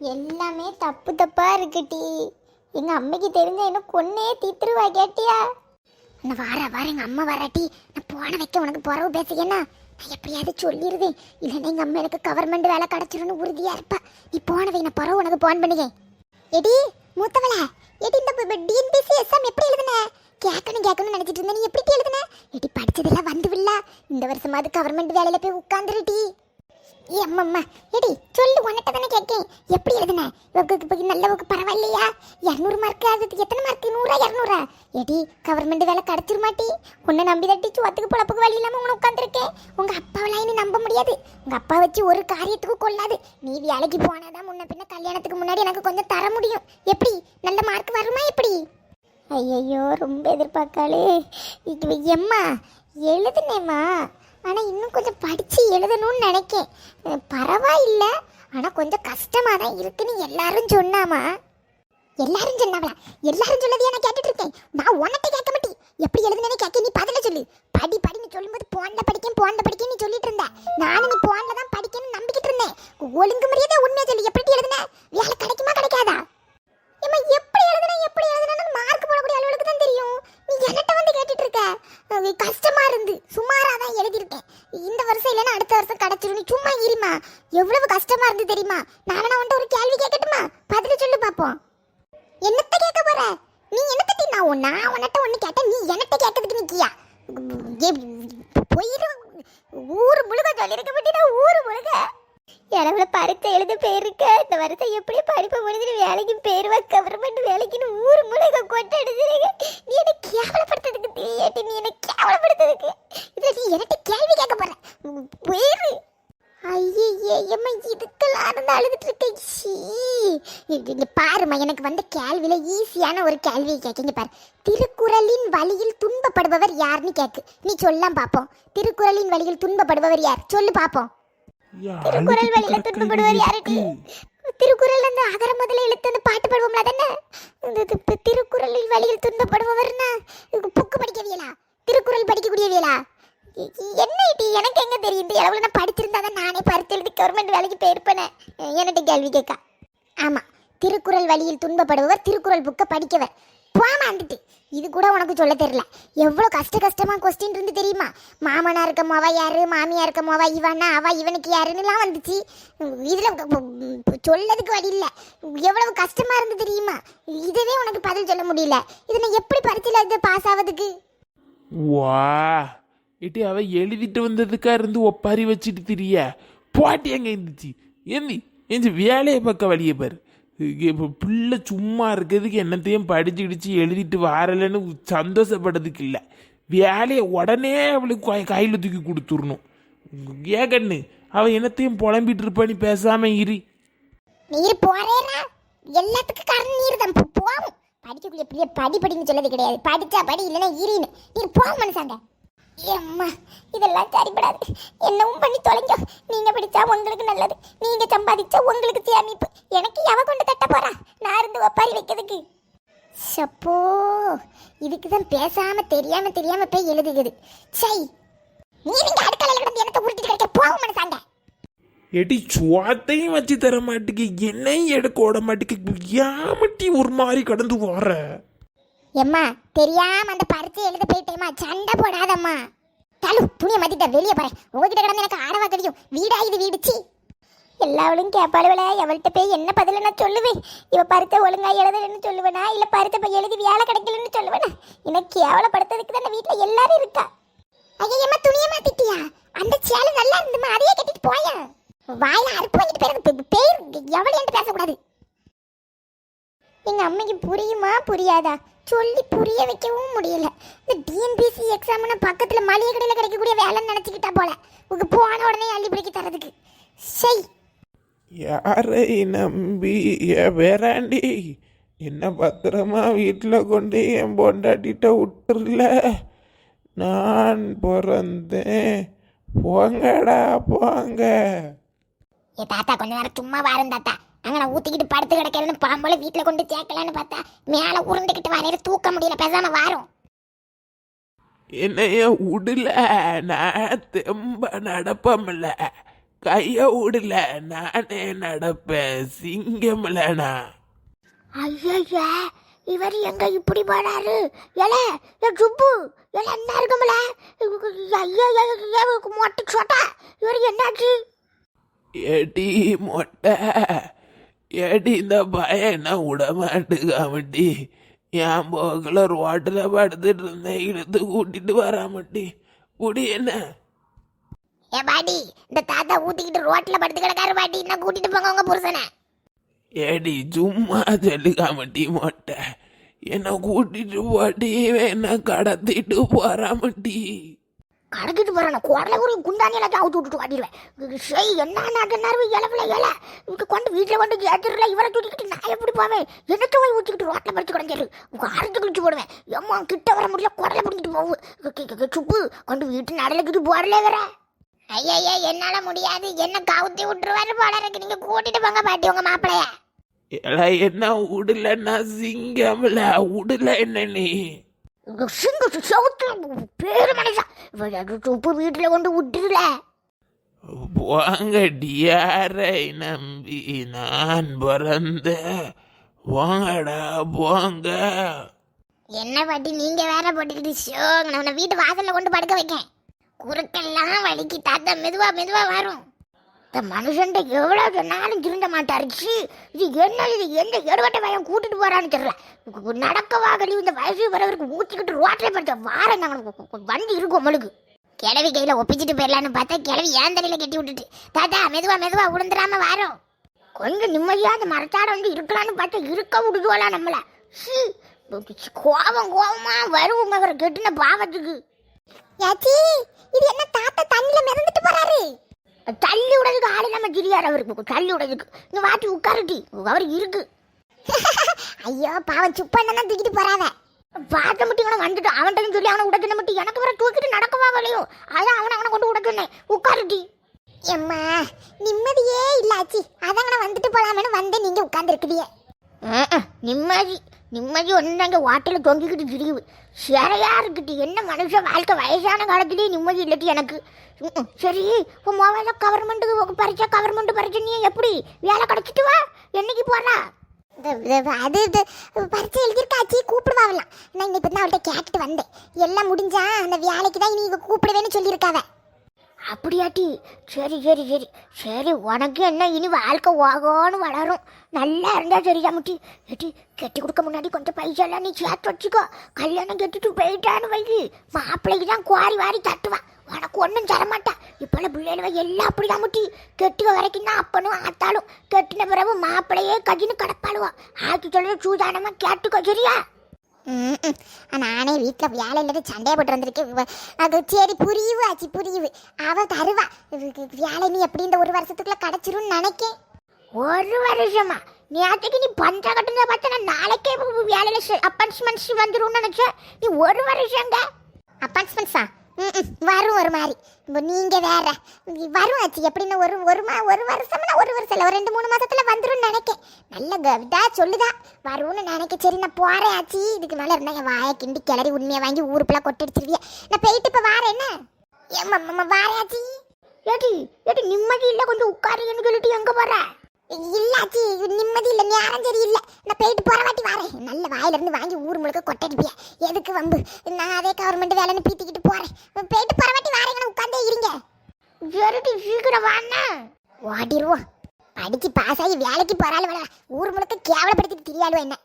எல்லாமே தப்பு தப்பா இருக்குடி எங்க அம்மைக்கு தெரிஞ்ச என்ன கொன்னே தீத்துருவா கேட்டியா? நான் வார வார எங்க அம்மா வராட்டி நான் போன வைக்க உனக்கு புறவு பேசுகிறேன்னா நான் எப்படியாவது சொல்லிடுதேன் இல்லைன்னா எங்க அம்மா எனக்கு கவர்மெண்ட் வேலை கிடைச்சிரும்னு உறுதியா இருப்பா. நீ போன வை நான் புறவு உனக்கு போன் பண்ணுங்க எடி மூத்தவள எடி இந்த டிஎன்பிசி எஸ்எம் எப்படி எழுதுன? கேட்கணும் கேட்கணும்னு நினைச்சிட்டு இருந்தேன் நீ எப்படி எழுதுன? எடி படிச்சதெல்லாம் வந்து இந்த வருஷமாவது கவர்மெண்ட் வேலையில போய் உட்காந்துருடி ஏ எடி சொல்லு உன்கிட்ட தானே கேட்கேன் எப்படி எழுதுன? இவருக்கு நல்லவுக்கு பரவாயில்லையா? இரநூறு மார்க் அது எத்தனை மார்க் நூறா இரநூறா? எடி கவர்மெண்ட் வேலை கிடச்சிரு மாட்டி உன்னை நம்பி தட்டி சோத்துக்கு பொழப்புக்கு வழி இல்லாமல் உன்னை உட்காந்துருக்கேன் உங்க அப்பாவெல்லாம் இனி நம்ப முடியாது. உங்க அப்பா வச்சு ஒரு காரியத்துக்கு கொள்ளாது. நீ வேலைக்கு போனாதான் முன்ன பின்ன கல்யாணத்துக்கு முன்னாடி எனக்கு கொஞ்சம் தர முடியும். எப்படி? நல்ல மார்க் வருமா எப்படி? ஐயையோ ரொம்ப எதிர்பார்க்காளே. இது எம்மா எழுதுனேம்மா. ஆனால் இன்னும் கொஞ்சம் படித்து எழுதணும்னு நினைக்கேன். பரவாயில்ல. ஆனால் கொஞ்சம் கஷ்டமாக தான் இருக்குன்னு எல்லாரும் சொன்னாமா? எல்லாரும் சொன்னாங்களா? எல்லாரும் சொல்லதையா நான் கேட்டுட்டு இருக்கேன். நான் உன்கிட்ட கேட்க மாட்டேன் எப்படி எழுதுனேன்னு கேட்க நீ பதில சொல்லு. படி படின்னு சொல்லும்போது போன்ல படிக்கேன் போன்ல படிக்கேன் நீ சொல்லிட்டு இருந்த. நானும் நீ போன்ல தான் படிக்கணும்னு நம்பிக்கிட்டு இருந்தேன். ஒழுங்கு மரியாதை உண்மையை சொல்லு. எப்படி எழுதுன வேலை கிடைக்குமா கிடைக்காதா ஏம்மா எப்படி எழுதுன எப்படி எழுதுனன்னு மார்க் போடக்கூடிய அளவுக்கு தான் தெரியும் நீ என்கிட்ட வந்து கேட்டுட்டு இருக்க அது கஷ்டமா இருந்து சுமாரா தான் எழுதியிருக்கேன் இந்த வருஷம் இல்லைன்னா அடுத்த வருஷம் கிடைச்சிரும். நீ சும்மா இருமா. எவ்வளவு கஷ்டமா இருந்து தெரியுமா? நான் ஒரு கேள்வி கேட்கட்டுமா? பதில் சொல்லு பாப்போம். என்னத்த கேட்க போற? நீ என்னத்த நான் உன் நான் ஒண்ணு கேட்டேன். நீ என்னத்த கேட்கறதுக்கு நிக்கியா போயிரு. ஊரு முழுக்க சொல்லியிருக்க மாட்டேன் ஊரு முழுக்க. இளவுல பருத்த எழுத போயிருக்க. இந்த வருஷம் எப்படி படிப்பு முடிஞ்சிட்டு வேலைக்கு போயிருவா. கவர்மெண்ட் வேலைக்குன்னு ஊர் முழுக்க கொட்டை எடுத்துருங்க நீ என்ன கேவலப்படுத்துறதுக்கு தெரியாட்டி நீ என்ன கேவலப்படுத்துறதுக்கு? இதில் நீ என்கிட்ட கேள்வி கேட்க போற? போயிரு. ஐயே ஏம்மா இதுக்கெல்லாம் இருந்து அழுதுட்டு இருக்கேன் சீ. இது இங்க பாரும்மா எனக்கு வந்த கேள்வியில ஈஸியான ஒரு கேள்வியை கேட்க பாரு. திருக்குறளின் வழியில் துன்பப்படுபவர் யாருன்னு கேட்கு நீ சொல்லாம் பார்ப்போம் திருக்குறளின் வழியில் துன்பப்படுபவர் யார்? சொல்லு பார்ப்போம் திருக்குறள் வழியில துன்பப்படுவார் யாருடி திருக்குறள் அந்த அகர முதல்ல எழுத்து அந்த பாட்டு பாடுவோம்ல இந்த பி- திருக்குறளில் வழியில் துன்பப்படுபவர்னா புக்கு படிக்கவியலா? திருக்குறள் படிக்கக்கூடியவியலா? என்ன இது? எனக்கு எங்க தெரியும்? இந்த அளவுல நான் படிச்சிருந்தா தான் நானே பரிச்சு எழுதி கவர்மெண்ட் வேலைக்கு போயிருப்பேனே. என்கிட்ட கேள்வி கேட்க. ஆமா திருக்குறள் வழியில் துன்பப்படுபவர் திருக்குறள் புக்கை படிக்கவர். போமாந்துட்டு இது கூட உனக்கு சொல்ல தெரியல. எவ்வளோ கஷ்ட கஷ்டமா கொஸ்டின் இருந்து தெரியுமா? மாமனா இருக்க மொவ யாரு? மாமியா இருக்க மொவ இவனா? அவ இவனுக்கு யாருன்னுலாம் வந்துச்சு. இதில் சொல்லதுக்கு வழி இல்லை. எவ்வளவு கஷ்டமாக இருந்து தெரியுமா? இதுவே உனக்கு பதில் சொல்ல முடியல. இதை நான் எப்படி பரிச்சில இது பாஸ் ஆவதுக்கு? வா ஏட்டி அவ எழுதிட்டு வந்ததுக்கா இருந்து ஒப்பாரி வச்சுட்டு திரிய? போட்டி எங்க இருந்துச்சு? ஏந்தி எஞ்சி வேலையை பக்க வழியை பாரு. இப்போ பிள்ளை சும்மா இருக்கிறதுக்கு என்னத்தையும் படிச்சு கிடிச்சு எழுதிட்டு வரலன்னு சந்தோஷப்படுறதுக்கு இல்லை. வேலையை உடனே அவளுக்கு கையில் தூக்கி கொடுத்துடணும். ஏகண்ணு அவன் என்னத்தையும் புலம்பிட்டு இருப்பான்னு பேசாம இரு. நீர் போறேனா? எல்லாத்துக்கும் காரணம் நீர் தான் போ- போவோம். படிக்கக்கூடிய பிள்ளைய படி படின்னு சொல்லது கிடையாது. படிச்சா படி இல்லைன்னா இருன்னு. நீர் போக மனுஷாங்க ஏம்மா இதெல்லாம் சரிப்படாது என்னவும் பண்ணி தொலைங்க. நீங்க படிச்சா உங்களுக்கு நல்லது. நீங்க சம்பாதிச்சா உங்களுக்கு சேமிப்பு. எனக்கு எவ கொண்டு தட்ட போறா? நான் இருந்து ஒப்பாரி வைக்கிறதுக்கு. சப்போ இதுக்கு தான் பேசாம தெரியாம தெரியாம போய் எழுதுகிறது. சை நீ நீங்க அடுக்கலையில் கிடந்து எனக்கு உருட்டிட்டு கிடைக்க? போக மனசாங்க எடி சுவாத்தையும் வச்சு தர மாட்டேங்க என்னையும் எடுக்க ஓட மாட்டேங்க ஏமட்டி ஒரு மாதிரி கடந்து வர. எம்மா தெரியாம அந்த பரிச்சை எழுத போயிட்டேம்மா. சண்டை போடாதம்மா. தலு துணியை மாத்திட்ட வெளியே போறேன் உங்ககிட்ட கிடந்து எனக்கு ஆடவா கிடைக்கும் வீடா இது வீடுச்சு எல்லாவளும் கேட்பாளுவல எவள்கிட்ட போய் என்ன பதில நான் சொல்லுவேன்? இவ பருத்த ஒழுங்கா எழுதலன்னு சொல்லுவேனா? இல்ல பருத்த போய் எழுதி வேலை கிடைக்கலன்னு சொல்லுவேனா? எனக்கு கேவலப்படுத்துறதுக்கு தான் வீட்டுல எல்லாரும் இருக்கா? ஐயா எம்மா துணியை மாத்திட்டியா அந்த சேலை நல்லா இருந்துமா அதையே கட்டிட்டு போயா? வாயில அறுப்பு வாங்கிட்டு போயிருக்கு பேர் எவ்வளவு என்று பேசக்கூடாது. எங்க அம்மைக்கு புரியுமா புரியாதா? சொல்லி புரிய வைக்கவும் முடியல. இந்த டிஎன்பிசி எக்ஸாம்னு பக்கத்துல மளிகை கடையில கிடைக்கக்கூடிய வேலைன்னு நினைச்சுக்கிட்டா போல. உங்க போன உடனே அள்ளி பிடிக்க தரதுக்கு. செய் யாரை நம்பி வேறாண்டி? என்ன பத்திரமா வீட்டில் கொண்டு என் பொண்டாட்டிட்ட விட்டுருல? நான் பிறந்தேன். போங்கடா போங்க. ஏ தாத்தா கொஞ்ச நேரம் சும்மா வாரம் தாத்தா. அங்க நான் ஊத்திக்கிட்டு படுத்து கிடக்கிறேன்னு பாம்போல வீட்டுல கொண்டு சேர்க்கலான்னு பார்த்தா மேல உருண்டுக்கிட்டு வரையில தூக்க முடியல பேசாம வாரும் என்னைய விடல நான் தெம்ப நடப்பமில்ல கைய விடல நானே நடப்பேன் சிங்கம்லனா ஐயா இவர் எங்க இப்படி போறாரு? எல ஏ சுப்பு எல என்ன இருக்கும்ல? ஐயா மொட்டை சொட்டா இவர் என்னாச்சு? ஏடி மொட்டை ஏடி இந்த பையன் என்ன விட மாட்டுக்காமட்டி என் போக்கில் ரோட்டில் படுத்துட்டு இருந்தேன் இழுத்து கூட்டிட்டு வராமட்டி முடி என்ன ஏ பாட்டி இந்த தாத்தா ஊத்திக்கிட்டு ரோட்ல படுத்து கிடக்காரு பாட்டி என்ன கூட்டிட்டு போங்க உங்க புருஷனை ஏடி சும்மா சொல்லுக்காமட்டி மொட்டை என்னை கூட்டிட்டு போட்டி என்ன கடத்திட்டு போறாமட்டி கடக்கிட்டு வரணும் குடல ஒரு குண்டானி எல்லாத்தையும் அவுத்து விட்டுட்டு காட்டிடுவேன் சரி என்ன நாட்டு இளவுல இல இவருக்கு கொண்டு வீட்டில் கொண்டு ஏத்திரல இவரை தூக்கிக்கிட்டு நான் எப்படி போவேன்? என்ன போய் ஊற்றிக்கிட்டு ரோட்டில் படுத்து கிடந்தாரு? அறுத்து கிழிச்சு போடுவேன். எம்மா கிட்ட வர முடியல குடல பிடிக்கிட்டு போகும் சுப்பு கொண்டு வீட்டு நடலுக்கிட்டு போறல வேற. ஐயா என்னால முடியாது. என்ன கவுத்தி விட்டுருவாரு போல இருக்கு. நீங்க கூட்டிட்டு போங்க பாட்டி உங்க மாப்பிள்ளைய என்ன உடலன்னா சிங்கம்ல உடல என்ன நீ? சிங்க சவுத்து பேரு மனுஷன் சுப்பு வீட்டுல கொண்டு விட்டுருல போங்க டியாரை நம்பி நான் பிறந்த? போங்கடா போங்க என்ன பாட்டி நீங்க வேற போட்டுக்கிட்டு ஷோங்க நான் வீட்டு வாசல்ல கொண்டு படுக்க வைக்கேன். குறுக்கெல்லாம் வலிக்கு தாத்தா மெதுவா மெதுவா வரும். இந்த மனுஷன்ட்ட எவ்வளோ சொன்னாலும் திருந்த மாட்டாருச்சு இது என்ன இது எந்த எடுபட்ட பையன் கூட்டிட்டு போறான்னு தெரியல. கு- நடக்கவா கழிவு இந்த வயசு வரவருக்கு ஊற்றிக்கிட்டு ரோட்டில் படுத்த வாரம் நாங்கள் வண்டி இருக்கும் உங்களுக்கு கிழவி கையில் ஒப்பிச்சிட்டு போயிடலான்னு பார்த்தா கிழவி ஏன் தலையில் கட்டி விட்டுட்டு தாத்தா மெதுவா மெதுவா உளுந்துடாம வரும். கொஞ்சம் நிம்மதியாக அந்த மரத்தாட வந்து இருக்கலான்னு பார்த்தா இருக்க விடுதுவலாம் நம்மளை. சீ, கோபம் கோவமா வருவோங்க அவரை கெட்டின பாவத்துக்கு. யாச்சி இது என்ன தாத்தா தண்ணியில் மிதந்துட்டு போறாரு? தள்ளி விடறதுக்கு ஆளு நம்ம கிரியார் அவருக்கு. தள்ளி விடறதுக்கு நீ வாட்டி உட்காருட்டி. அவர் இருக்கு. ஐயோ பாவம் சுப்பண்ணா தூக்கிட்டு போறாவ பார்த்த மட்டும் இவனை வந்துட்டு அவன்கிட்ட சொல்லி அவனை உடக்கின மட்டும் எனக்கு வர தூக்கிட்டு நடக்கவா வலையும் அதான் அவனை அவனை கொண்டு உடக்குனேன் உட்காருட்டி. எம்மா நிம்மதியே இல்லாச்சி. நான் வந்துட்டு போலாமேனு வந்தேன். நீங்க உட்காந்துருக்குதிய நிம்மதி. நிம்மதி ஒன்று அங்கே வாட்டில் தொங்கிக்கிட்டு திரியுது. சிறையாக இருக்குட்டி என்ன மனுஷன் வாழ்க்கை வயசான காலத்துலேயே நிம்மதி இல்லட்டி எனக்கு? சரி உன் மொபைல கவர்மெண்ட்டுக்கு பறிச்சா கவர்மெண்ட் பறிச்ச நீ எப்படி? வேலை கிடச்சிட்டு வா என்னைக்கு போறா? அது இது பரிச்சை எழுதியிருக்காச்சி கூப்பிடுவாங்களாம். நான் இன்னைக்கு தான் அவள்கிட்ட கேட்டுட்டு வந்தேன். எல்லாம் முடிஞ்சா அந்த வேலைக்கு தான் இனி இவ கூப்பிடுவேன்னு சொல்லியிருக்காவ. அப்படியாட்டி? சரி சரி சரி. சரி உனக்கு என்ன இனி வாழ்க்கை ஓகோன்னு வளரும். நல்லா இருந்தால் சரியா முட்டி ஏட்டி கெட்டி கொடுக்க முன்னாடி கொஞ்சம் பைசா எல்லாம் நீ சேர்த்து வச்சுக்கோ. கல்யாணம் கெட்டுட்டு போயிட்டான்னு வை மாப்பிள்ளைக்கு தான் குவாரி வாரி தட்டுவா. உனக்கு ஒன்றும் தரமாட்டா. இப்போல்லாம் பிள்ளைகள எல்லாம் அப்படிதான் முட்டி. கெட்டுக்க வரைக்கும் தான் அப்பனும் ஆத்தாலும் கெட்டின பிறகு மாப்பிள்ளையே கஜின்னு கிடப்பாளுவா. ஆக்கி சொல்கிற சூதானமாக கேட்டுக்கோ சரியா? நானே வீட்டில் வேலை இல்லாத சண்டையை போட்டு வந்திருக்கேன். அது சரி புரியுவு ஆச்சு புரியுவு அவள் தருவா. வேலை நீ எப்படி இந்த ஒரு வருஷத்துக்குள்ள கிடச்சிரும்னு நினைக்கேன். ஒரு வருஷமா? நேற்றுக்கு நீ பஞ்ச கட்டுனத பார்த்தா நான் நாளைக்கே வேலையில் அப்பன்ஸ்மெண்ட்ஸ் வந்துரும்னு நினைச்சேன். நீ ஒரு வருஷங்க. அப்பன்ஸ்மெண்ட்ஸா வரும் ஒரு மாதிரி. இப்போ நீங்க வேற. வரும் ஆச்சு. எப்படின்னா ஒரு ஒரு மா ஒரு வருஷம்னா ஒரு வருஷம் இல்லை. ஒரு ரெண்டு மூணு மாசத்துல வந்துரும்னு நினைக்கேன். நல்ல கவிதா சொல்லுதா வரும்னு நினைக்க சரி நான் போறேன் ஆச்சி. இதுக்கு மேல இருந்தா என் வாயை கிண்டி கிளறி உண்மையை வாங்கி ஊருக்குள்ள கொட்டடிச்சிருவிய? நான் போயிட்டு இப்போ வாரேன் என்ன? ஏம்மா வாரேன் ஆச்சி. ஏடி ஏடி நிம்மதி இல்லை. கொஞ்சம் உட்காருன்னு சொல்லிட்டு எங்க போற? இல்லாச்சி நிம்மதி இல்லை. நேரம் சரி இல்லை நான் போயிட்டு போற வாட்டி வரேன். நல்ல வாயில இருந்து வாங்கி ஊர் முழுக்க கொட்டடிப்பியா? எதுக்கு வம்பு. நான் அதே கவர்மெண்ட் வேலைன்னு பீத்திக்கிட்டு போறேன். போயிட்டு போற வாட்டி வரேங்கன்னு உட்காந்தே இருங்க. வெறுதி சீக்கிரம் வாண்ணா. ஓடிடுவோம் படிச்சு பாஸ் ஆகி வேலைக்கு போறாள் ஊர் முழுக்க கேவலப்படுத்திட்டு தெரியாளுவா என்ன?